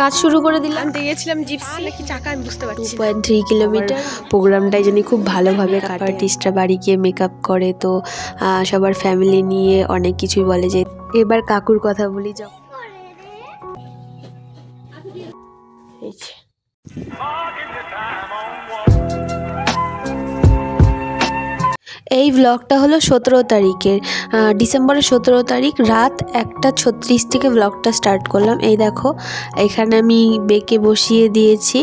কাজ শুরু করে দিলাম। গিয়েছিলাম জিপসি। নাকি চাকা আমি বুঝতে পারছি না। পয়েন্ট থ্রি কিলোমিটার প্রোগ্রামটাই জানি খুব ভালোভাবে কাটে। আর্টিস্টরা বাড়ি গিয়ে মেকআপ করে তো সবার ফ্যামিলি নিয়ে অনেক কিছুই বলে যে এবার কাকুর কথা বলি যাও। এই এই ব্লগটা হলো সতেরো তারিখের ডিসেম্বরের সতেরো তারিখ রাত একটা ছত্রিশ থেকে ব্লগটা স্টার্ট করলাম। এই দেখো এখানে আমি বেঁকে বসিয়ে দিয়েছি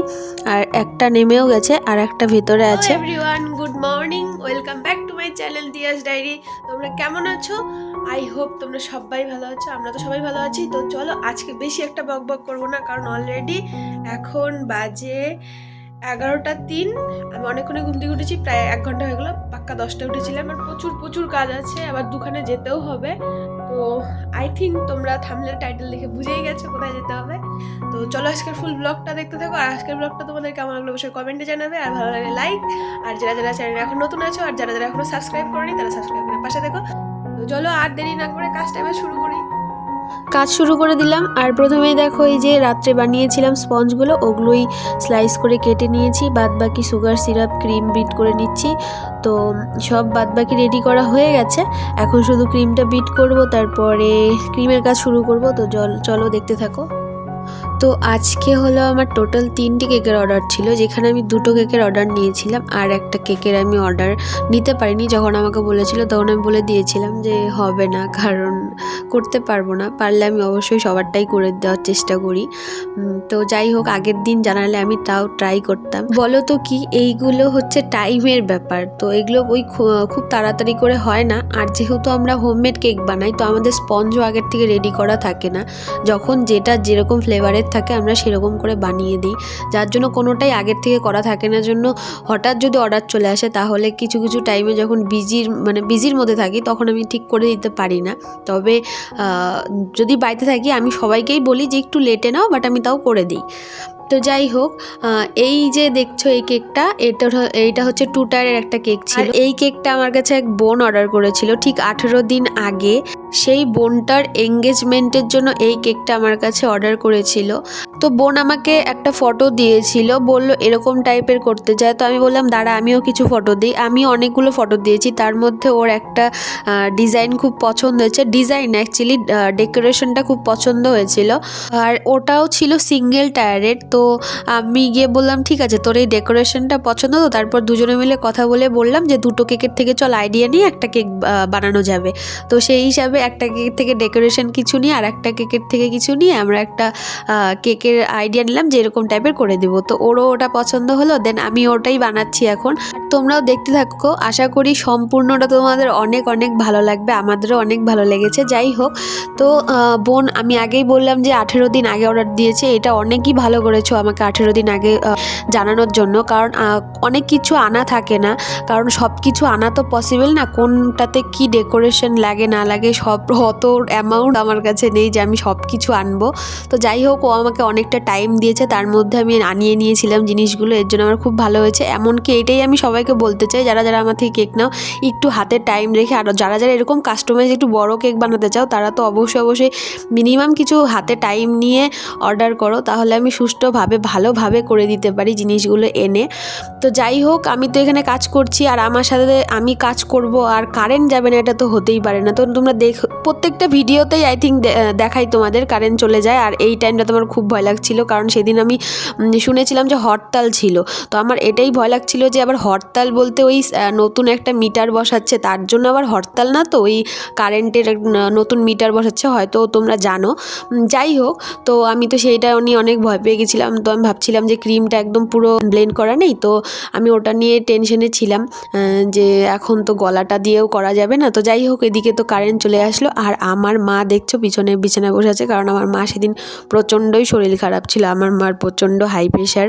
আর একটা নেমেও গেছে আর একটা ভেতরে আছে। Everyone good morning welcome back to my channel Diya's diary তোমরা কেমন আছো? আই হোপ তোমরা সবাই ভালো আছো আমরা তো সবাই ভালো আছি। তো চলো আজকে বেশি একটা বক বক করব না কারণ অলরেডি এখন বাজে এগারোটা তিন, আমি অনেকক্ষণে ঘুম থেকে উঠেছি, প্রায় এক ঘণ্টা হয়ে গেলো, পাক্কা দশটা উঠেছিলাম, আর প্রচুর প্রচুর কাজ আছে, আবার দুখানে যেতেও হবে। তো আই থিঙ্ক তোমরা থামলে টাইটেল দেখে বুঝেই গেছো কোথায় যেতে হবে। তো চলো আজকের ফুল ব্লগটা দেখতে থাকো, আর আজকের ব্লগটা তোমাদের কেমন লাগল অবশ্যই কমেন্টে জানাবে, আর ভালো লাগলে লাইক আর যারা যারা চ্যানেলে এখন নতুন আছো, আর যারা যারা এখনও সাবস্ক্রাইব করেনি, তারা সাবস্ক্রাইব করে পাশে দেখো তো চলো আর দেরি না করে কাজটা এবার শুরু করি। কাজ শুরু করে দিলাম। আর প্রথমেই দেখো এই যে রাত্রে বানিয়েছিলাম স্পঞ্জগুলো, ওগুলোই স্লাইস করে কেটে নিয়েছি। বাদ বাকি সুগার সিরাপ ক্রিম বিট করে নিচ্ছি। তো সব বাদ বাকি রেডি করা হয়ে গেছে। এখন শুধু ক্রিমটা বিট করব, তারপরে ক্রিমের কাজ শুরু করব। তো জল, চলো দেখতে থাকো। তো আজকে হলো আমার টোটাল তিনটি কেকের অর্ডার ছিল, যেখানে আমি দুটো কেকের অর্ডার নিয়েছিলাম। আর একটা কেকের আমি অর্ডার নিতে পারিনি। যখন আমাকে বলেছিল, তখন আমি বলে দিয়েছিলাম যে হবে না, কারণ করতে পারব না। পারলে আমি অবশ্যই সবারটাই করে দেওয়ার চেষ্টা করি। তো যাই হোক, আগের দিন জানালে আমি তাও ট্রাই করতাম। বলো তো কি, এইগুলো হচ্ছে টাইমের ব্যাপার। তো এগুলো ওই খুব তাড়াতাড়ি করে হয় না। আর যেহেতু আমরা হোমমেড কেক বানাই, তো আমাদের স্পঞ্জও আগের থেকে রেডি করা থাকে না। যখন যেটা যেরকম ফ্লেভারের থাকে, আমরা সেরকম করে বানিয়ে দিই। যার জন্য কোনোটাই আগের থেকে করা থাকে না। জন্য হঠাৎ যদি অর্ডার চলে আসে, তাহলে কিছু কিছু টাইমে যখন বিজির মানে বিজির মধ্যে থাকি, তখন আমি ঠিক করে দিতে পারি না। তবে আহ, যদি বাড়িতে থাকি আমি সবাইকেই বলি যে একটু লেটে নাও বাট আমি তাও করে দিই। তো যাই হোক এই যে দেখছ এই কেকটা এটা এইটা হচ্ছে টু টায়ারের একটা কেক ছিল। এই কেকটা আমার কাছে এক বোন অর্ডার করেছিল ঠিক আঠেরো দিন আগে। সেই বোনটার এঙ্গেজমেন্টের জন্য এই কেকটা আমার কাছে অর্ডার করেছিল। তো বোন আমাকে একটা ফটো দিয়েছিল বলল এরকম টাইপের করতে চায় তো আমি বললাম দাঁড়া আমিও কিছু ফটো দিই। আমি অনেকগুলো ফটো দিয়েছি। তার মধ্যে ওর একটা ডিজাইন খুব পছন্দ হয়েছে। ডিজাইন অ্যাকচুয়ালি ডেকোরেশনটা খুব পছন্দ হয়েছিল। আর ওটাও ছিল সিঙ্গেল টায়ারের তো আমি গিয়ে বললাম, ঠিক আছে, তোর এই ডেকোরেশনটা পছন্দ তো? তারপর দুজনে মিলে কথা বলে বললাম যে, দুটো কেকের থেকে চল আইডিয়া নিয়ে একটা কেক বানানো যাবে। তো সেই হিসাবে একটা কেকের থেকে ডেকোরেশন কিছু নিয়ে আর একটা কেকের থেকে কিছু নিয়ে আমরা একটা কেকের আইডিয়া নিলাম যে, এরকম টাইপের করে দেব। তো ওরও ওটা পছন্দ হলো দেন আমি ওটাই বানাচ্ছি এখন। তোমরাও দেখতে থাকো, আশা করি সম্পূর্ণটা তোমাদের অনেক অনেক ভালো লাগবে, আমাদেরও অনেক ভালো লেগেছে, যাই হোক। তো বোন, আমি আগেই বললাম যে, আঠেরো দিন আগে অর্ডার দিয়েছে, এটা অনেকই ভালো করেছ। আমাকে আঠেরো দিন আগে জানানোর জন্য। কারণ অনেক কিছু আনা থাকে না। কারণ সব কিছু আনা তো পসিবল না। কোনটাতে কি ডেকোরেশন লাগে, না লাগে, সব অত অ্যামাউন্ট আমার কাছে নেই যে আমি সব কিছু আনব। তো যাই হোক, ও আমাকে অনেকটা টাইম দিয়েছে। তার মধ্যে আমি আনিয়ে নিয়েছিলাম জিনিসগুলো। এর জন্য আমার খুব ভালো হয়েছে। এমনকি এটাই আমি সবাইকে বলতে চাই, যারা যারা আমার থেকে কেক নাও, একটু হাতে টাইম রেখে, আর যারা যারা এরকম কাস্টমাইজ একটু বড় কেক বানাতে চাও, তারা তো অবশ্যই অবশ্যই মিনিমাম কিছু হাতে টাইম নিয়ে অর্ডার করো। তাহলে আমি সুষ্ঠুভাবে ভালোভাবে করে দিতে পারি জিনিসগুলো এনে। তো যাই হোক, আমি তো এখানে কাজ করছি আর আমার সাথে আমি কাজ করব আর কারেন্ট যাবে না, এটা তো হতেই পারে না। তো তোমরা দেখ, প্রত্যেকটা ভিডিওতেই আই থিঙ্ক দেখাই তোমাদের কারেন্ট চলে যায় আর এই টাইমটা তোমার খুব ভয় লাগছিল। কারণ সেদিন আমি শুনেছিলাম যে হরতাল ছিল। তো আমার এটাই ভয় লাগছিল যে আবার হরতাল বলতে ওই নতুন একটা মিটার বসাচ্ছে, তার জন্য আবার হরতাল না তো? ওই কারেন্টের নতুন মিটার বসাচ্ছে, হয়তো তোমরা জানো। যাই হোক, তো আমি তো সেইটা নিয়ে অনেক ভয় পেয়ে গেছিলাম। তো আমি ভাবছিলাম যে ক্রিমটা একদম পুরো ব্লেন্ড করা নেই, তো আমি ওটা নিয়ে টেনশনে ছিলাম যে এখন তো গলাটা দিয়েও করা যাবে না, তো যাই হোক, এদিকে তো কারেন্ট চলে আসলো, আর আমার মা দেখছ পিছনে বিছানায় বসে আছে, কারণ আমার মা সেদিন প্রচণ্ডই শরীর খারাপ ছিল, আমার মার প্রচণ্ড হাই প্রেশার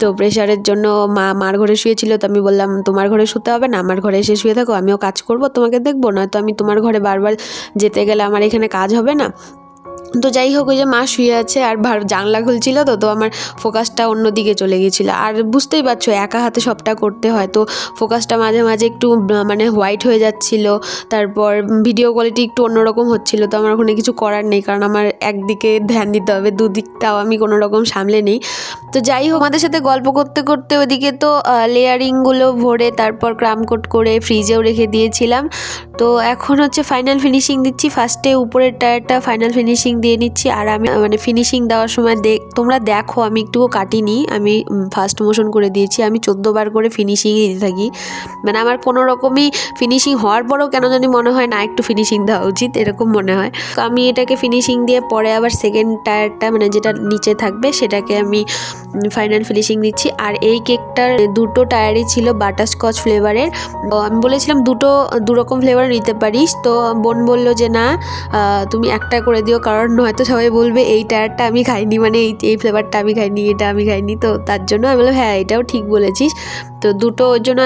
তো প্রেশারের জন্য মা মার ঘরে শুয়েছিল, তো আমি বললাম, তোমার ঘরে শুতে হবে না, আমার ঘরে এসে শুয়ে থাকো, আমিও কাজ করব, তোমাকে দেখব, নয়তো আমি তোমার ঘরে বারবার যেতে গেলে আমার এখানে কাজ হবে না। তো যাই হোক, ওই যে মা শুয়ে আছে আর ভার- জানলা খুলছিল তো তো আমার ফোকাসটা অন্যদিকে চলে গেছিল। আর বুঝতেই পারছ, একা হাতে সবটা করতে হয়। তো ফোকাসটা মাঝে মাঝে একটু মানে হোয়াইট হয়ে যাচ্ছিল। তারপর ভিডিও কোয়ালিটি একটু অন্যরকম হচ্ছিল। তো আমার ওখানে কিছু করার নেই, কারণ আমার একদিকে ধ্যান দিতে হবে, দুদিকটাও আমি কোনো রকম সামলে নেই। তো যাই হোক, আমাদের সাথে গল্প করতে করতে ওদিকে তো লেয়ারিংগুলো ভরে তারপর ক্রাম কোট করে ফ্রিজেও রেখে দিয়েছিলাম। তো এখন হচ্ছে ফাইনাল ফিনিশিং দিচ্ছি। ফার্স্টে উপরের টায়ারটা ফাইনাল ফিনিশিং দিয়ে নিচ্ছি আর আমি মানে ফিনিশিং দেওয়ার সময় দেখ, তোমরা দেখো, আমি একটুও কাটিনি, আমি ফার্স্ট মোশন করে দিয়েছি, আমি চোদ্দ বার করে ফিনিশিংই দিতে থাকি। মানে আমার কোনো রকমই ফিনিশিং হওয়ার পরেও কেন জানি মনে হয় না, একটু ফিনিশিং দেওয়া উচিত, এরকম মনে হয়। তো আমি এটাকে ফিনিশিং দিয়ে পরে আবার সেকেন্ড টায়ারটা মানে যেটা নিচে থাকবে, সেটাকে আমি ফাইনাল ফিনিশিং দিচ্ছি। আর এই কেকটার দুটো টায়ারই ছিল বাটারস্কচ ফ্লেভারের আমি বলেছিলাম দুটো দু রকম ফ্লেভার নিতে পারিস। তো বোন বলল যে, না তুমি একটা করে দিও, কারণ হয়তো সবাই বলবে, এই টায়ারটা আমি খাইনি মানে এই এই ফ্লেভারটা আমি খাইনি, এটা আমি খাইনি। তো তার জন্য আমি বললাম হ্যাঁ এটাও ঠিক বলেছিস। তো দুটো ওর জন্য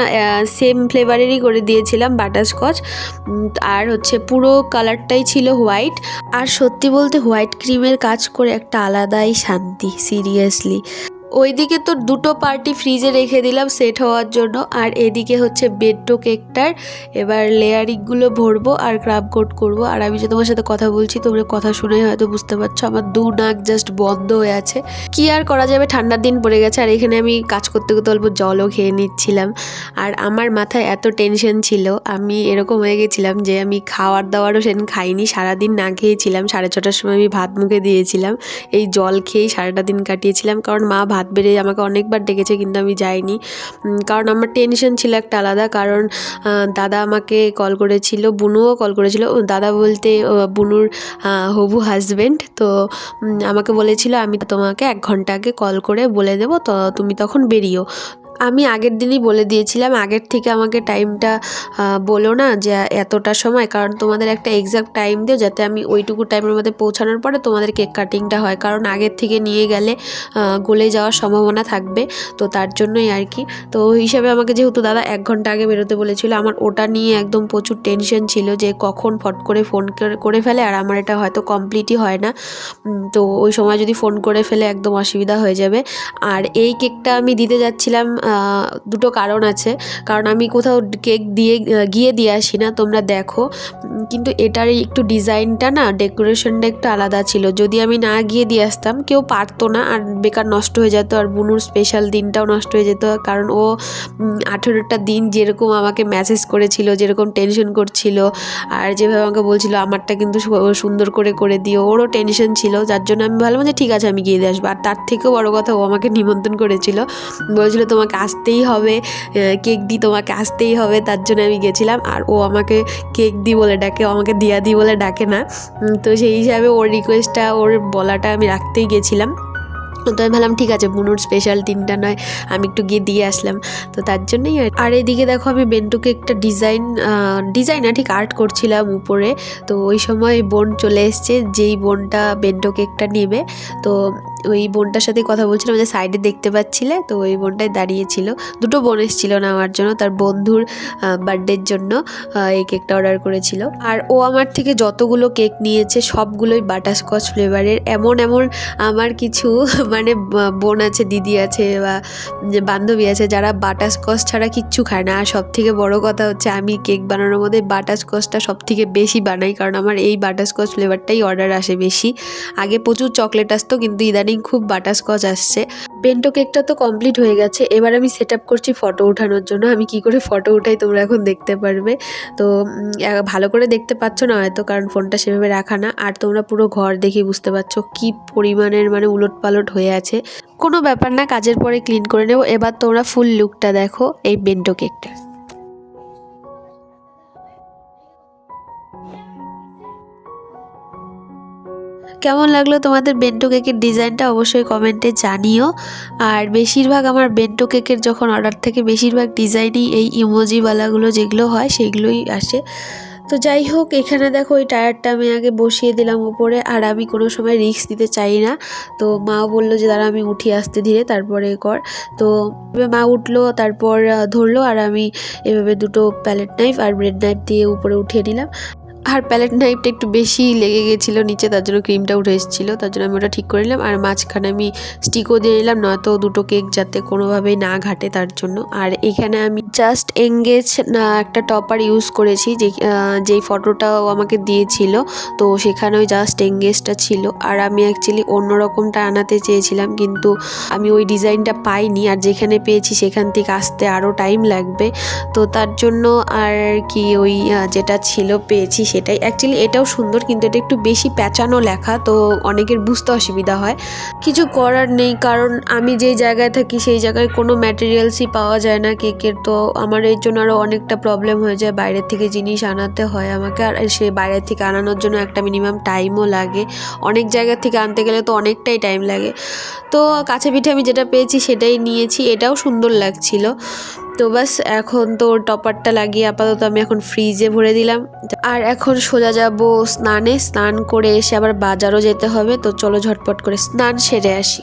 সেম ফ্লেভারেরই করে দিয়েছিলাম বাটারস্কচ আর হচ্ছে পুরো কালারটাই ছিল হোয়াইট আর সত্যি বলতে হোয়াইট ক্রিমের কাজ করে একটা আলাদাই শান্তি সিরিয়াসলি ওইদিকে তো দুটো পার্টি ফ্রিজে রেখে দিলাম সেট হওয়ার জন্য। আর এদিকে হচ্ছে বেডটো কেকটার। এবার লেয়ারিংগুলো ভরবো আর ক্রাব কোট করব। আর আমি যে তোমার সাথে কথা বলছি, তোমরা কথা শুনে হয়তো বুঝতে পারছ, আমার দু নাক জাস্ট বন্ধ হয়ে আছে। কি আর করা যাবে? ঠান্ডার দিন পড়ে গেছে, আর এখানে আমি কাজ করতে করতে অল্প জলও খেয়ে নিচ্ছিলাম। আর আমার মাথায় এত টেনশন ছিল, আমি এরকম হয়ে গেছিলাম যে আমি খাওয়ার দাওয়ারও সেদিন খাইনি, সারাদিন না খেয়েছিলাম। সাড়ে ছটার সময় আমি ভাত মুখে দিয়েছিলাম। এই জল খেয়েই সারাটা দিন কাটিয়েছিলাম, কারণ মা ভাত বেড়ে আমাকে অনেকবার ডেকেছে, কিন্তু আমি যাইনি। কারণ আমার টেনশন ছিল একটা আলাদা, কারণ দাদা আমাকে কল করেছিল, বুনুও কল করেছিল। দাদা বলতে বুনুর হবু হাজবেন্ড তো আমাকে বলেছিল, আমি তোমাকে এক ঘণ্টা আগে কল করে বলে দেবো, তো তুমি তখন বেরিও আমি আগের দিনই বলে দিয়েছিলাম, আগের থেকে আমাকে টাইমটা বলো না যে এতটা সময়, কারণ তোমাদের একটা এক্সাক্ট টাইম দিও যাতে আমি ওইটুকু টাইমের মধ্যে পৌঁছানোর পরে তোমাদের কেক কাটিংটা হয়। কারণ আগের থেকে নিয়ে গেলে গলে যাওয়ার সম্ভাবনা থাকবে, তো তার জন্যই আর কি। তো হিসাবে আমাকে যেহেতু দাদা এক ঘণ্টা আগে বেরোতে বলেছিল, আমার ওটা নিয়ে একদম প্রচুর টেনশন ছিল যে কখন ফট করে ফোন করে ফেলে, আর আমার এটা হয়তো কমপ্লিটই হয় না। তো ওই সময় যদি ফোন করে ফেলে একদম অসুবিধা হয়ে যাবে। আর এই কেকটা আমি দিতে যাচ্ছিলাম দুটো কারণ আছে। কারণ আমি কোথাও কেক দিয়ে গিয়ে দিয়ে আসি না, তোমরা দেখো। কিন্তু এটার একটু ডিজাইনটা না, ডেকোরেশনটা একটু আলাদা ছিল। যদি আমি না গিয়ে দিয়ে আসতাম, কেউ পারতো না, আর বেকার নষ্ট হয়ে যেত, আর বুনুর স্পেশাল দিনটাও নষ্ট হয়ে যেত। কারণ ও আঠেরোটা দিন যেরকম আমাকে মেসেজ করেছিল, যেরকম টেনশন করছিল, আর যেভাবে আমাকে বলছিল, আমারটা কিন্তু সুন্দর করে করে দিও। ওরও টেনশন ছিল, যার জন্য আমি ভাবলাম যে, ঠিক আছে, আমি গিয়ে দিয়ে আসব। আর তার থেকেও বড় কথা, ও আমাকে নিমন্ত্রণ করেছিল। বলেছিল, তোমাকে আসতেই হবে কেক দি তোমাকে আসতেই হবে, তার জন্য আমি গেছিলাম। আর ও আমাকে কেক দি বলে ডাকে, ও আমাকে দিয়া দি বলে ডাকে না। তো সেই হিসাবে ওর রিকোয়েস্টটা ওর বলাটা আমি রাখতেই গেছিলাম। তো আমি ভাবলাম, ঠিক আছে বুনুর স্পেশাল তিনটা নয়, আমি একটু গিয়ে দিয়ে আসলাম। তো তার জন্যই আর- এদিকে দেখো আমি বেন্টুকে একটা ডিজাইন ডিজাইন না, ঠিক আর্ট করছিলাম উপরে। তো ওই সময় বোন চলে এসছে, যেই বোনটা বেন্টো কেকটা নেবে। তো ওই বোনটার সাথে কথা বলছিলাম যে সাইডে দেখতে পাচ্ছিলে, তো ওই বোনটাই দাঁড়িয়েছিল। দুটো বোন এসেছিল না আমার জন্য, তার বন্ধুর বার্থডের জন্য এই কেকটা অর্ডার করেছিল। আর ও আমার থেকে যতগুলো কেক নিয়েছে, সবগুলোই বাটারস্কচ ফ্লেভারের এমন এমন আমার কিছু মানে বোন আছে, দিদি আছে, বা বান্ধবী আছে, যারা বাটারস্কচ ছাড়া কিচ্ছু খায় না। আর সব থেকে বড় কথা হচ্ছে, আমি কেক বানানোর মধ্যে বাটারস্কচটা সব থেকে বেশি বানাই, কারণ আমার এই বাটারস্কচ ফ্লেভারটাই অর্ডার আসে বেশি। আগে প্রচুর চকলেট আসতো, কিন্তু ইদানিং খুব বাটারস্কচ আসছে। বেন্টো কেকটা তো কমপ্লিট হয়ে গেছে। এবার আমি সেট আপ করছি ফটো ওঠানোর জন্য। আমি কি করে ফটো উঠাই তোমরা এখন দেখতে পারবে। তো ভালো করে দেখতে পাচ্ছ না হয়তো, কারণ ফোনটা সেভাবে রাখা না। আর তোমরা পুরো ঘর দেখে বুঝতে পারছ কি পরিমাণের মানে উলট পালট হয়ে আছে। কোনো ব্যাপার না, কাজের পরে ক্লিন করে নেব। এবার তোমরা ফুল লুকটা দেখো এই বেন্টো কেকটা কেমন লাগল তোমাদের বেন্টো কেকের ডিজাইনটা অবশ্যই কমেন্টে জানিও। আর বেশিরভাগ আমার বেন্টো কেকের যখন অর্ডার থেকে বেশিরভাগ ডিজাইনই এই ইমোজিওয়ালাগুলো যেগুলো হয় সেগুলোই আসে। তো যাই হোক, এখানে দেখো ওই টায়ারটা আমি আগে বসিয়ে দিলাম উপরে, আর আমি কোনো সময় রিস্ক দিতে চাই না। তো মাও বলল যে, দাঁড়া, আমি উঠি আসতে ধীরে, তারপরে কর। তো মা উঠল, তারপর ধরলো, আর আমি এভাবে দুটো প্যালেট নাইফ আর ব্রেড নাইফ দিয়ে উপরে উঠিয়ে নিলাম। আর প্যালেট নাইফটা একটু বেশি লেগে গেছিল নিচে, তার জন্য ক্রিমটা উঠে এসেছিল, তার জন্য আমি ওটা ঠিক করে নিলাম। আর মাঝখানে আমি স্টিকও দিয়ে নিলাম, নয়তো দুটো কেক যাতে কোনোভাবেই না ঘাটে তার জন্য। আর এখানে আমি জাস্ট এঙ্গেজ না, একটা টপার ইউজ করেছি, যে যেই ফটোটাও আমাকে দিয়েছিল। তো সেখানে ওই জাস্ট এঙ্গেজটা ছিল। আর আমি অ্যাকচুয়ালি অন্য রকমটা আনাতে চেয়েছিলাম, কিন্তু আমি ওই ডিজাইনটা পাইনি। আর যেখানে পেয়েছি সেখান থেকে আসতে আরও টাইম লাগবে। তো তার জন্য আর কি ওই যেটা ছিল পেয়েছি সেটাই। অ্যাকচুয়ালি এটাও সুন্দর, কিন্তু এটা একটু বেশি প্যাঁচানো লেখা, তো অনেকের বুঝতে অসুবিধা হয়। কিছু করার নেই, কারণ আমি যেই জায়গায় থাকি, সেই জায়গায় কোনো ম্যাটেরিয়ালসই পাওয়া যায় না কেকের, তো আমার এর জন্য আরও অনেকটা প্রবলেম হয়ে যায়। বাইরের থেকে জিনিস আনাতে হয় আমাকে, আর সে বাইরের থেকে আনানোর জন্য একটা মিনিমাম টাইমও লাগে। অনেক জায়গা থেকে আনতে গেলে তো অনেকটাই টাইম লাগে। তো কাছে পিঠে আমি যেটা পেয়েছি, সেটাই নিয়েছি। এটাও সুন্দর লাগছিল। তো বাস এখন তো টপারটা লাগিয়ে আপাতত আমি এখন ফ্রিজে ভরে দিলাম। আর এখন সোজা যাব স্নানে। স্নান করে এসে আবার বাজারও যেতে হবে। তো চলো ঝটপট করে স্নান সেরে আসি।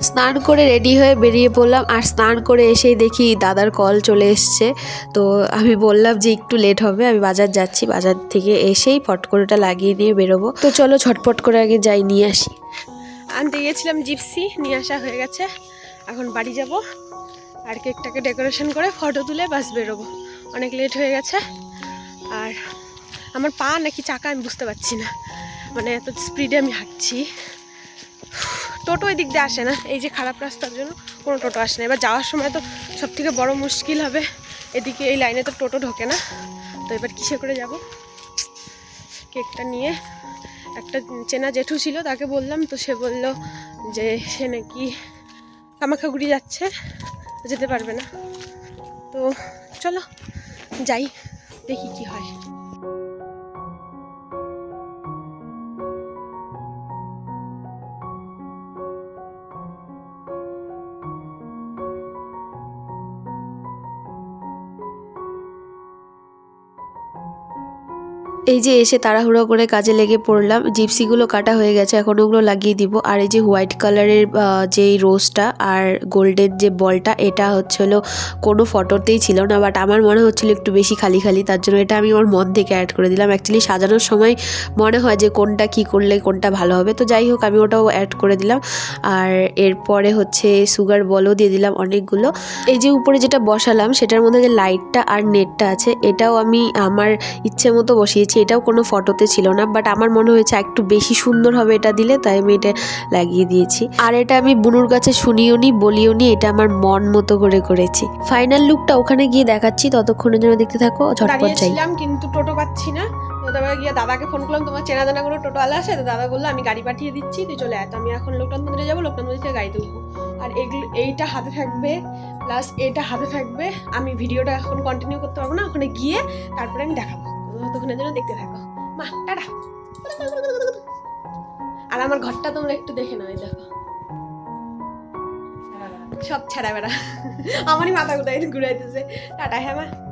স্নান করে রেডি হয়ে বেরিয়ে পড়লাম। আর স্নান করে এসেই দেখি দাদার কল চলে এসছে। তো আমি বললাম যে একটু লেট হবে। আমি বাজার যাচ্ছি। বাজার থেকে এসেই ফট করে ওটা লাগিয়ে নিয়ে বেরোবো। তো চলো ঝটপট করে আগে যাই, নিয়ে আসি। আনতে গিয়েছিলাম জিপসি। নিয়ে আসা হয়ে গেছে। এখন বাড়ি যাব। আর কেকটাকে ডেকোরেশন করে ফটো তুলে বাস বেরোবো। অনেক লেট হয়ে গেছে। আর আমার পা নাকি চাকা, আমি বুঝতে পারছি না। মানে এত স্পিডে আমি হাঁটছি। টোটো এদিক দিয়ে আসে না। এই যে খারাপ রাস্তার জন্য কোনো টোটো আসে না। এবার যাওয়ার সময় তো সব থেকে বড় মুশকিল হবে। এদিকে এই লাইনে তো টোটো ঢোকে না। তো এবার কিসে করে যাব? কেকটা নিয়ে একটা চেনা জেঠু ছিল, তাকে বললাম, তো সে বলল যে সে নাকি কামাখাগুড়ি যাচ্ছে। যেতে পারবে না। তো চলো যাই দেখি কি হয়। এই যে এসে তাড়াহুড়ো করে কাজে লেগে পড়লাম, জিপসিগুলো কাটা হয়ে গেছে, এখন ওগুলো লাগিয়ে দিব। আর এই যে হোয়াইট কালারের যেই রোজটা আর গোল্ডেন যে বলটা, এটা হচ্ছিল কোনো ফটোতেই ছিল না বাট আমার মনে হচ্ছিল একটু বেশি খালি খালি, তার জন্য এটা আমি আমার মন থেকে অ্যাড করে দিলাম। অ্যাকচুয়ালি সাজানোর সময় মনে হয় যে কোনটা কি করলে কোনটা ভালো হবে, তো যাই হোক, আমি ওটাও অ্যাড করে দিলাম। আর এরপরে হচ্ছে সুগার বলও দিয়ে দিলাম অনেকগুলো। এই যে উপরে যেটা বসালাম, সেটার মধ্যে যে লাইটটা আর নেটটা আছে, এটাও আমি আমার ইচ্ছে মতো বসিয়েছি এটাও কোনো ফটোতে ছিল না বাট আমার মনে হয়েছে একটু বেশি সুন্দর হবে এটা দিলে তাই আমি এটা লাগিয়ে দিয়েছি। আর এটা আমি বুনুর কাছে শুনিও নি বলিও নি এটা আমার মন মতো করে করেছি। ফাইনাল লুকটা ওখানে গিয়ে দেখাচ্ছি ততক্ষণের জন্য দেখতে থাকো ঝটপট যাই। কিন্তু টোটো পাচ্ছি না। তো তারপরে গিয়ে দাদাকে ফোন করলাম তোমার চেনা জানা কোনো টোটো আলা আছে? তো দাদা বলল আমি গাড়ি পাঠিয়ে দিচ্ছি তুই চলে আয়। তো আমি এখন লোকনাথ মন্দিরে যাব লোকনাথ মন্দির থেকে গাড়ি তুলবো। আর এগুলো এইটা হাতে থাকবে প্লাস এইটা হাতে থাকবে আমি ভিডিওটা এখন কন্টিনিউ করতে পারব না ওখানে গিয়ে তারপরে আমি দেখাবো। ততক্ষণের জন্য দেখতে থাকো। মা, টাটা। আর আমার ঘরটা তোমরা একটু দেখে নাও দেখো। সব ছাড়া বেড়া। আমারই মাথা ঘুরাই ঘুরাইতেছে। টাটা হ্যাঁ মা।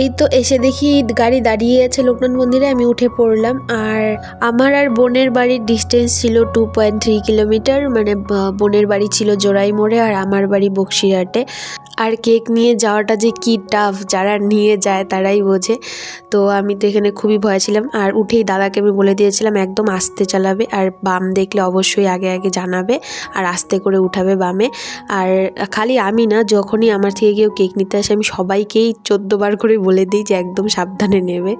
এই তো এসে দেখি গাড়ি দাঁড়িয়ে আছে লোকনাথ মন্দিরে, আমি উঠে পড়লাম। আর আমার আর বোনের বাড়ির ডিস্টেন্স ছিল টু পয়েন্ট থ্রি কিলোমিটার মানে বোনের বাড়ি ছিল জোড়াই মোড়ে আর আমার বাড়ি বক্সিরহাটে। আর কেক নিয়ে যাওয়াটা যে কি টাফ যারা নিয়ে যায় তারাই বোঝে। তো আমি তো এখানে খুবই ভয় ছিলাম। আর উঠেই দাদাকে আমি বলে দিয়েছিলাম, একদম আস্তে চালাবে আর বাম দেখলে অবশ্যই আগে আগে জানাবে আর আস্তে করে উঠাবে বামে। আর খালি আমি না, যখনই আমার থেকে কেউ কেক নিতে আসে, আমি সবাইকেই চোদ্দ বার করে বলে দিই যে একদম সাবধানে নেবে।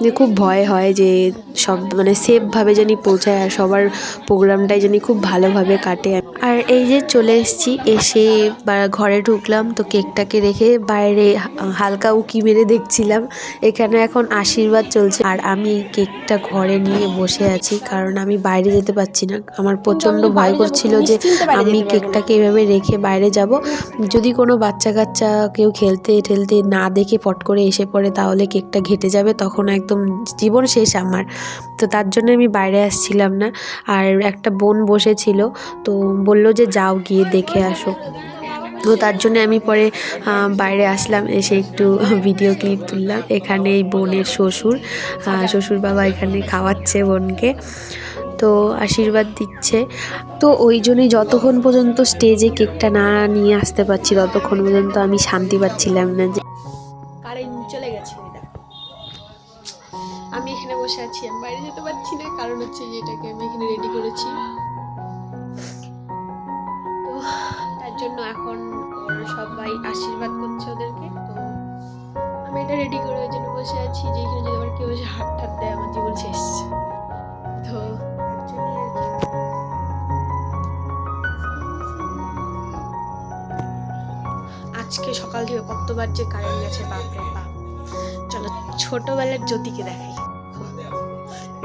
যে খুব ভয় হয় যে সব মানে সেফভাবে জানি পৌঁছায় আর সবার প্রোগ্রামটাই জানি খুব ভালোভাবে কাটে। আর এই যে চলে এসেছি এসে বা- ঘরে ঢুকলাম তো কেকটাকে রেখে বাইরে হালকা উকি মেরে দেখছিলাম। এখানে এখন আশীর্বাদ চলছে। আর আমি কেকটা ঘরে নিয়ে বসে আছি কারণ আমি বাইরে যেতে পারছি না। আমার প্রচণ্ড ভয় করছিল যে আমি কেকটাকে এভাবে রেখে বাইরে যাব। যদি কোনো বাচ্চা কাচ্চা কেউ খেলতে ঠেলতে না দেখে পট করে এসে পড়ে তাহলে কেকটা ঘেটে যাবে, তখন একদম জীবন শেষ আমার। তো তার জন্য আমি বাইরে আসছিলাম না। আর একটা বোন বসেছিল, তো বলল যে যাও গিয়ে দেখে আসো। তো তার জন্য আমি পরে বাইরে আসলাম, এসে একটু ভিডিও ক্লিপ তুললাম। এখানে এই বোনের শ্বশুর শ্বশুর বাবা এখানে খাওয়াচ্ছে বোনকে, তো আশীর্বাদ দিচ্ছে। তো ওই জন্যই যতক্ষণ পর্যন্ত স্টেজে কেকটা না নিয়ে আসতে পারছি, ততক্ষণ পর্যন্ত আমি শান্তি পাচ্ছিলাম না যে বসে আছি, আমি বাইরে যেতে পারছি না, কারণ হচ্ছে যে এটাকে আমি এখানে রেডি করেছি। তো তার জন্য এখন সবাই আশীর্বাদ করছে ওদেরকে। তো আমি এটা রেডি করে ওই জন্য বসে আছি যে এখানে যদি আবার কেউ এসে হাত ঠাত দেয়, আমার জীবন শেষ। তো আজকে সকাল থেকে কতবার যে কারেন্ট গেছে, বাপরে বাপ। চলো, ছোটবেলার জ্যোতিকে দেখাই।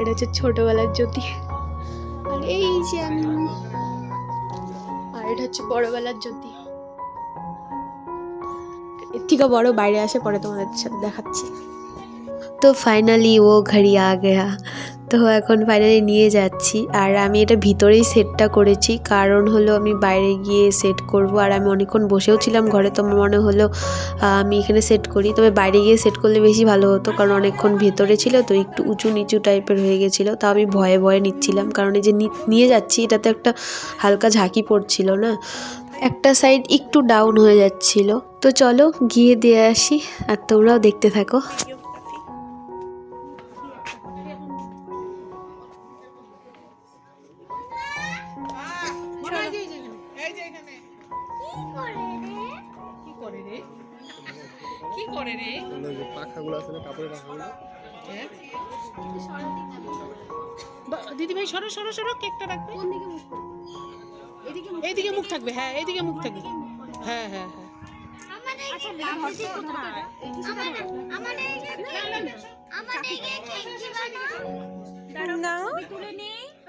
এটা হচ্ছে ছোটবেলার জ্যোতি। আর এই যে আমি আর এটা হচ্ছে বড়বেলার জ্যোতি। এর থেকে বড় বাইরে আসে পরে তোমাদের সাথে দেখাচ্ছি। তো ফাইনালি ও ঘড়ি আ গয়া। তো এখন ফাইনালি নিয়ে যাচ্ছি। আর আমি এটা ভিতরেই সেটটা করেছি। কারণ হলো আমি বাইরে গিয়ে সেট করব। আর আমি অনেকক্ষণ বসেও ছিলাম ঘরে, তো মনে হলো আমি এখানে সেট করি। তবে বাইরে গিয়ে সেট করলে বেশি ভালো হতো। কারণ অনেকক্ষণ ভেতরে ছিল, তো একটু উঁচু নিচু টাইপের হয়ে গেছিল। তা আমি ভয়ে ভয়ে নিচ্ছিলাম। কারণ এই যে নিয়ে যাচ্ছি, এটাতে একটা হালকা ঝাঁকি পড়ছিল না? একটা সাইড একটু ডাউন হয়ে যাচ্ছিল। তো চলো গিয়ে দিয়ে আসি। আর তোমরাও দেখতে থাকো। দিদি ভাই সরো সরো সরো কেকটা রাখবে এইদিকে মুখ থাকবে হ্যাঁ এইদিকে মুখ থাকবে হ্যাঁ হ্যাঁ হ্যাঁ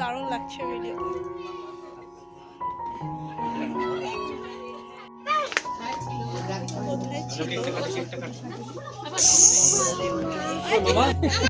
দারুণ লাগছে ভিডিও लव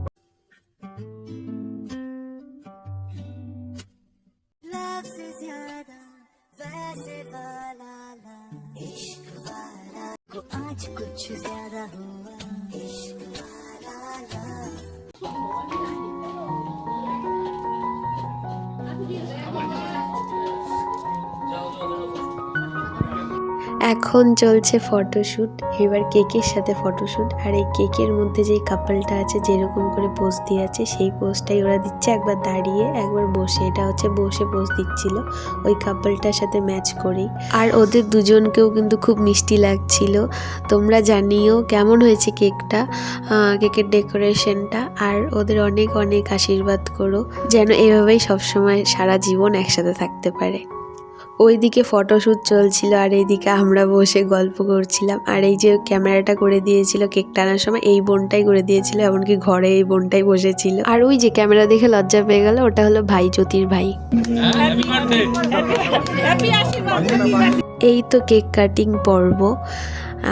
চলছে ফটোশ্যুট এবার কেকের সাথে ফটোশ্যুট আর এই কেকের মধ্যে যে কাপলটা আছে, যেরকম করে পোজ দিয়ে আছে সেই পোজটাই ওরা দিচ্ছে। একবার দাঁড়িয়ে, একবার বসে। এটা হচ্ছে বসে পোজ দিচ্ছিল। ওই কাপলটার সাথে ম্যাচ করেই। আর ওদের দুজনকেও কিন্তু খুব মিষ্টি লাগছিল। তোমরা জানিও কেমন হয়েছে কেকটা কেকের ডেকোরেশনটা। আর ওদের অনেক অনেক আশীর্বাদ করো। যেন এভাবেই সবসময় সারা জীবন একসাথে থাকতে পারে। ওইদিকে ফটোশ্যুট চলছিল আর এইদিকে আমরা বসে গল্প করছিলাম। আর এই যে ক্যামেরাটা করে দিয়েছিল কেক টানার সময় এই বোনটাই করে দিয়েছিল এমনকি ঘরে এই বোনটাই বসেছিল। আর ওই যে ক্যামেরা দেখে লজ্জা পেয়ে গেল ওটা হলো ভাই জ্যোতির ভাই। এই তো কেক কাটিং পর্ব।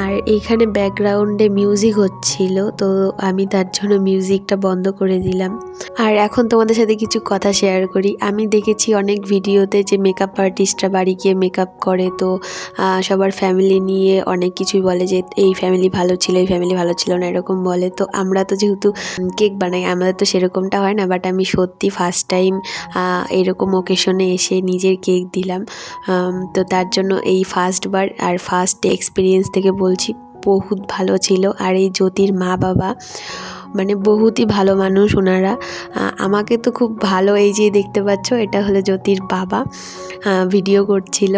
আর এইখানে ব্যাকগ্রাউন্ডে মিউজিক হচ্ছিল, তো আমি তার জন্য মিউজিকটা বন্ধ করে দিলাম। আর এখন তোমাদের সাথে কিছু কথা শেয়ার করি। আমি দেখেছি অনেক ভিডিওতে যে মেকআপ আর্টিস্টরা বাড়ি গিয়ে মেকআপ করে, তো সবার ফ্যামিলি নিয়ে অনেক কিছুই বলে যে, এই ফ্যামিলি ভালো ছিল, এই ফ্যামিলি ভালো ছিল না, এরকম বলে। তো আমরা তো যেহেতু কেক বানাই, আমাদের তো সেরকমটা হয় না বাট আমি সত্যি ফার্স্ট টাইম এরকম ওকেশনে এসে নিজের কেক দিলাম। তো তার জন্য এই ফার্স্টবার আর ফার্স্ট এক্সপিরিয়েন্স থেকে বলছি, বহুত ভালো ছিল। আর এই জ্যোতির মা বাবা মানে বহুতই ভালো মানুষ ওনারা আমাকে তো খুব ভালো এই যে দেখতে পাচ্ছ, এটা হলো জ্যোতির বাবা ভিডিও করছিল।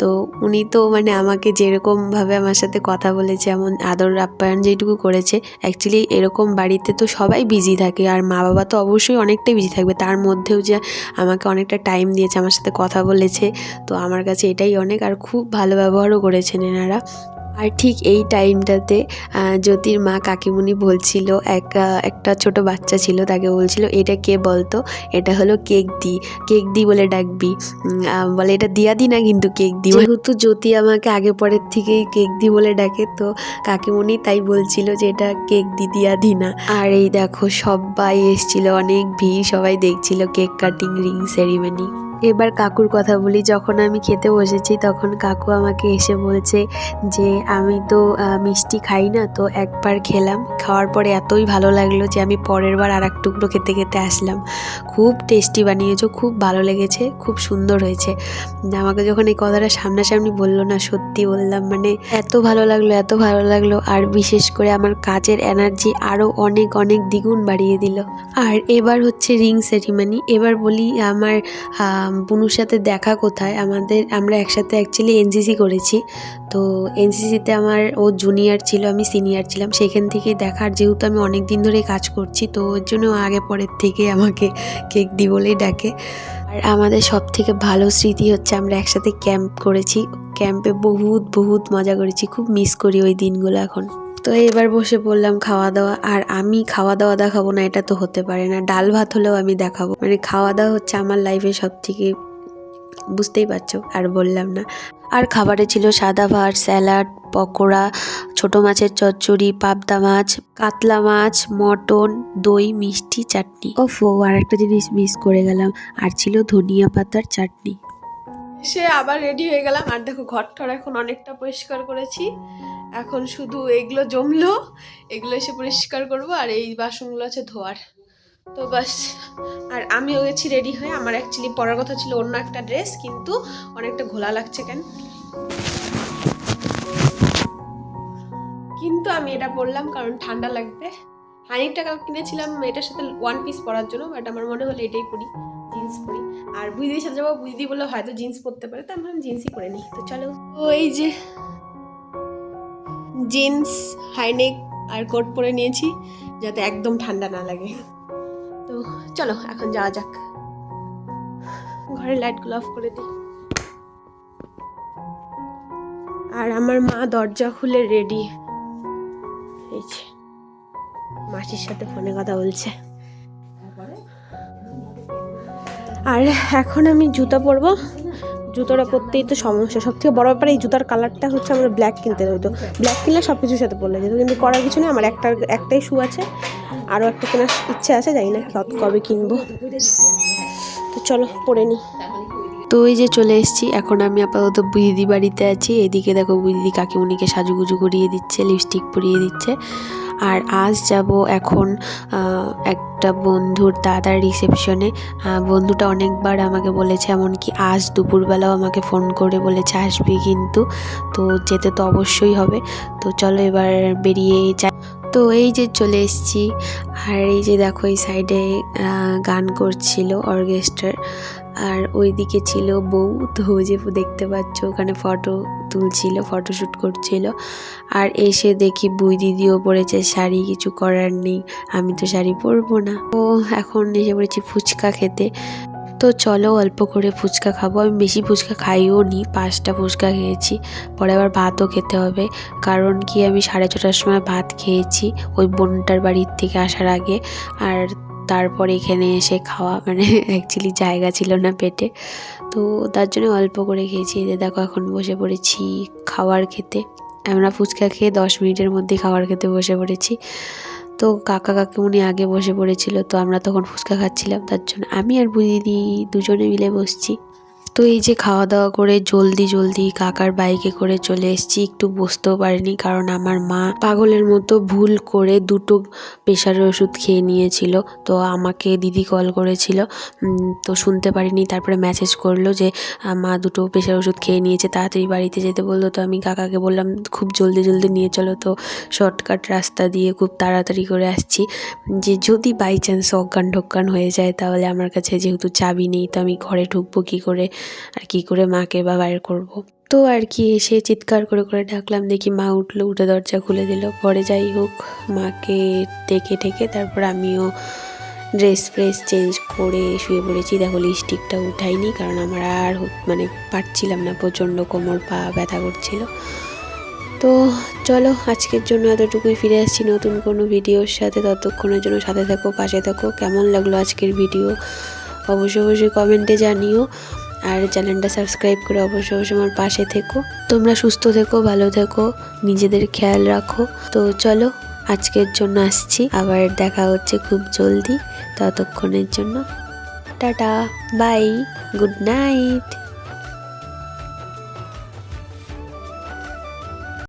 তো উনি তো মানে আমাকে যেরকমভাবে আমার সাথে কথা বলেছে এমন আদর আপ্যায়ন যেটুকু করেছে অ্যাকচুয়ালি এরকম বাড়িতে তো সবাই বিজি থাকে। আর মা বাবা তো অবশ্যই অনেকটাই বিজি থাকবে। তার মধ্যেও যে আমাকে অনেকটা টাইম দিয়েছে, আমার সাথে কথা বলেছে। তো আমার কাছে এটাই অনেক। আর খুব ভালো ব্যবহারও করেছেন এনারা। আর ঠিক এই টাইমটাতে জ্যোতির মা কাকিমুনি বলছিল, এক একটা ছোট বাচ্চা ছিল, তাকে বলছিল, এটা কে বলতো? এটা হলো কেক দি কেক দি বলে ডাকবি। বলে, এটা দিয়া দি না কিন্তু কেক দি। যেহেতু জ্যোতি আমাকে আগে পরের থেকেই কেক দি বলে ডাকে, তো কাকিমুনি তাই বলছিল যে, এটা কেক দি, দিয়া দি না। আর এই দেখো, সবাই এসছিল, অনেক ভিড়, সবাই দেখছিল কেক কাটিং রিং সেরিমনি। এবার কাকুর কথা বলি, যখন আমি খেতে বসেছি তখন কাকু আমাকে এসে বলছে যে, আমি তো মিষ্টি খাই না, তো একবার খেলাম। খাওয়ার পরে এতই ভালো লাগল যে, আমি পরের বার আর এক টুকরো খেতে খেতে আসলাম। খুব টেস্টি বানিয়েছো, খুব ভালো লেগেছে, খুব সুন্দর হয়েছে। আমাকে যখন এই কথাটা সামনাসামনি বলল না, সত্যি বললাম মানে এত ভালো লাগল, এত ভালো লাগল, আর বিশেষ করে আমার কাজের এনার্জি আরও অনেক অনেক দ্বিগুণ বাড়িয়ে দিল। আর এবার হচ্ছে রিং সেরিমনি। এবার বলি, আমার বুনুর সাথে দেখা কোথায়? আমাদের, আমরা একসাথে অ্যাকচুয়ালি এনসিসি করেছি। তো এনসিসিতে আমার, ও জুনিয়র ছিল, আমি সিনিয়র ছিলাম। সেখান থেকে দেখার, যেহেতু আমি অনেক দিন ধরে কাজ করছি, তো ওর জন্য আগে পরের থেকে আমাকে কেক দি বলেই ডাকে। আর আমাদের সব থেকে ভালো স্মৃতি হচ্ছে আমরা একসাথে ক্যাম্প করেছি। ক্যাম্পে বহুত বহুত মজা করেছি। খুব মিস করি ওই দিনগুলো এখন। তো এবার বসে পড়লাম খাওয়া দাওয়া আর আমি খাওয়া দাওয়া দেখাবো না, এটা তো হতে পারে না। ডাল ভাত হলেও আমি দেখাবো। মানে খাওয়া দাওয়া হচ্ছে আমার লাইফে সব থেকে বুঝতেই পারছ? আর বললাম না। আর খাবারে ছিল সাদা ভাত, স্যালাড, পকোড়া, ছোট মাছের চচ্চড়ি, পাবদা মাছ, কাতলা মাছ, মটন, দই, মিষ্টি, চাটনি। ওফো, আর একটা জিনিস মিস করে গেলাম, আর ছিল ধনিয়া পাতার চাটনি। সে আবার রেডি হয়ে গেলাম, আর দেখো ঘর টর এখন অনেকটা পরিষ্কার করেছি। এখন শুধু এগুলো জমলো, এগুলো এসে পরিষ্কার করব, আর এই বাসনগুলো আছে ধোয়ার। তো বাস, আর আমিও গেছি রেডি হয়ে আমার অ্যাকচুয়ালি পরার কথা ছিল অন্য একটা ড্রেস কিন্তু অনেকটা ঘোলা লাগছে কেন? কিন্তু আমি এটা পরলাম কারণ ঠান্ডা লাগবে। হানির টাকা কিনেছিলাম এটার সাথে ওয়ান পিস পরার জন্য বাট আমার মনে হলো এটাই পরি জিন্স পরি। আর বুঝিদির সাথে যাব বুঝিদি বললে হয়তো জিন্স পরতে পারে, তো আমি জিন্সই পরে নিই। তো চলো। তো এই যে জিন্স হাইনেক আর কোট পরে নিয়েছি, যাতে একদম ঠান্ডা না লাগে। তো চলো, এখন যাওয়া যাক। ঘরের লাইটগুলো অফ করে দিই। আর আমার মা দরজা খুলে রেডি এই মাসির সাথে ফোনে কথা বলছে। আর এখন আমি জুতা পরবো। জুতোটা পরতেই তো সমস্যা। সব থেকে বড় ব্যাপার এই জুতার কালারটা হচ্ছে আমার ব্ল্যাক কিনতে হতো ব্ল্যাক কিনলে সব কিছুর সাথে পরলে যেত কিন্তু করার কিছু নেই, আমার একটা, একটাই শু আছে। আরও একটা কেনার ইচ্ছে আছে, জানি না কবে কিনবো। তো চলো, পরে নিই। তো এই যে চলে এসেছি, এখন আমি আপাতত বুদিদি বাড়িতে আছি। এদিকে দেখো বুদিদি কাকিমুনিকে সাজুগুজু করিয়ে দিচ্ছে লিপস্টিক পরিয়ে দিচ্ছে। আর আজ যাব এখন একটা বন্ধুর দাদার রিসেপশনে বন্ধুটা অনেকবার আমাকে বলেছে, এমনকি আজ দুপুরবেলাও আমাকে ফোন করে বলেছে, আসবি কিন্তু। তো যেতে তো অবশ্যই হবে। তো চলো এবার বেরিয়ে যাই। তো এই যে চলে এসেছি। আর এই যে দেখো, এই সাইডে গান করছিল অর্কেস্ট্রার আর ওইদিকে ছিল বউ, তো যে দেখতে পাচ্ছ, ওখানে ফটো তুলছিল ফটোশ্যুট করছিল। আর এসে দেখি বুই দিদিও পরেছে, শাড়ি কিছু করার নেই, আমি তো শাড়ি পরবো না। ও এখন এসে পড়েছি ফুচকা খেতে। তো চলো অল্প করে ফুচকা খাব। আমি বেশি ফুচকা খাইও নি, পাঁচটা ফুচকা খেয়েছি। পরে আবার ভাতও খেতে হবে। কারণ কি, আমি সাড়ে ছটার সময় ভাত খেয়েছি ওই বোনটার বাড়ির থেকে আসার আগে। আর তারপর এখানে এসে খাওয়া মানে অ্যাকচুয়ালি জায়গা ছিল না পেটে। তো তার জন্য অল্প করে খেয়েছি। যে দেখো, এখন বসে পড়েছি খাবার খেতে। আমরা ফুচকা খেয়ে দশ মিনিটের মধ্যে খাবার খেতে বসে পড়েছি। তো কাকা কাকিমুনি আগে বসে পড়েছিল, তো আমরা তখন ফুচকা খাচ্ছিলাম, তার জন্য আমি আর বুদিদি দুজনে মিলে বসছি। তো এই যে খাওয়া দাওয়া করে জলদি জলদি কাকার বাইকে করে চলে এসেছি। একটু বসতেও পারিনি কারণ আমার মা পাগলের মতো ভুল করে দুটো প্রেশারের ওষুধ খেয়ে নিয়েছিল। তো আমাকে দিদি কল করেছিল তো শুনতে পারিনি। তারপরে মেসেজ করল যে মা দুটো প্রেশার ওষুধ খেয়ে নিয়েছে, তাড়াতাড়ি বাড়িতে যেতে বলল। তো আমি কাকাকে বললাম, খুব জলদি জলদি নিয়ে চলো তো। শর্টকাট রাস্তা দিয়ে খুব তাড়াতাড়ি করে আসছি। যে যদি বাই চান্স অজ্ঞান ঢজ্ঞান হয়ে যায়, তাহলে আমার কাছে যেহেতু চাবি নেই, তো আমি ঘরে ঢুকবো কী করে? আর কী করে মাকে বা বাইর করব। তো আর কি এসে চিৎকার করে করে ডাকলাম, দেখি মা উঠল, উঠে দরজা খুলে দিল। পরে যাই হোক, মাকে ডেকে ঠেকে তারপর আমিও ড্রেস ফ্রেস চেঞ্জ করে শুয়ে পড়েছি। দেখো লিপস্টিকটা উঠাইনি, কারণ আমার আর মানে পারছিলাম না, প্রচণ্ড কোমর পা ব্যথা করছিল। তো চলো, আজকের জন্য এতটুকুই, ফিরে আসছি নতুন কোনো ভিডিওর সাথে। ততক্ষণের জন্য সাথে থাকো, পাশে থাকো। কেমন লাগল আজকের ভিডিও? অবশ্যই অবশ্যই কমেন্টে জানিও। আর চ্যানেলটা সাবস্ক্রাইব করে অবশ্যই অবশ্যই আমার পাশে থেকো। তোমরা সুস্থ থেকো, ভালো থেকো, নিজেদের খেয়াল রাখো। তো চলো, আজকের জন্য আসছি। আবার দেখা হচ্ছে খুব জলদি ততক্ষণের জন্য। Tata, bye, good night.